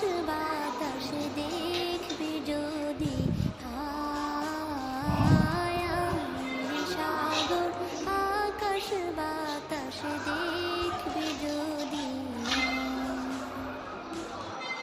十八到十七